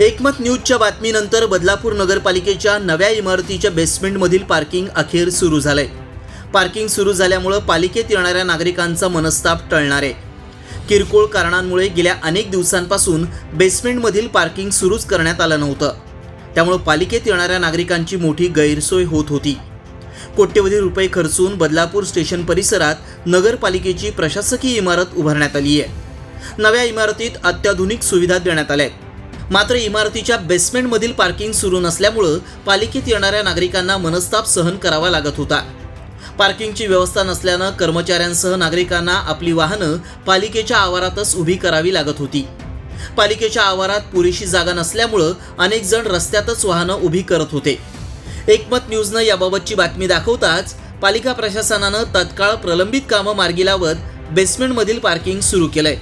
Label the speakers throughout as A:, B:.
A: एकमत न्यूजच्या बातमीनंतर बदलापूर नगरपालिकेच्या नव्या इमारतीच्या बेसमेंटमधील पार्किंग अखेर सुरू झालंय. पार्किंग सुरू झाल्यामुळं पालिकेत येणाऱ्या नागरिकांचा मनस्ताप टळणार. आहे किरकोळ कारणांमुळे गेल्या अनेक दिवसांपासून बेसमेंटमधील पार्किंग सुरूच करण्यात आलं नव्हतं. त्यामुळं पालिकेत येणाऱ्या नागरिकांची मोठी गैरसोय होत होती. कोट्यवधी रुपये खर्चून बदलापूर स्टेशन परिसरात नगरपालिकेची प्रशासकीय इमारत उभारण्यात आली आहे नव्या इमारतीत अत्याधुनिक सुविधा देण्यात आल्या आहेत मात्र इमारतीच्या बेसमेंटमधील पार्किंग सुरू नसल्यामुळं पालिकेत येणाऱ्या नागरिकांना मनस्ताप सहन करावा लागत होता. पार्किंगची व्यवस्था नसल्यानं कर्मचाऱ्यांसह नागरिकांना आपली वाहनं पालिकेच्या आवारातच उभी करावी लागत होती. पालिकेच्या आवारात पुरेशी जागा नसल्यामुळं अनेक जण रस्त्यातच वाहनं उभी करत होते. एकमत न्यूजनं याबाबतची बातमी दाखवताच पालिका प्रशासनानं तत्काळ प्रलंबित कामं मार्गी लावत बेसमेंटमधील पार्किंग सुरू केलंय.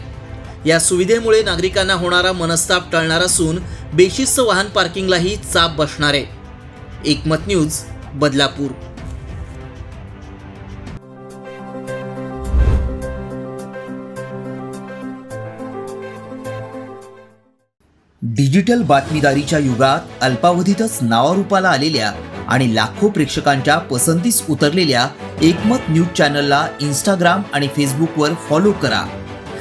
A: या सुविधेमुळे नागरिकांना होणारा मनस्ताप टळणार असून बेशिस्त वाहन पार्किंगलाही चाप बसणार आहे. एकमत न्यूज बदलापूर. डिजिटल बातमीदारीच्या युगात अल्पावधीतच नावारूपाला आलेल्या आणि लाखो प्रेक्षकांच्या पसंतीस उतरलेल्या एकमत न्यूज चॅनलला इंस्टाग्राम आणि फेसबुकवर फॉलो करा.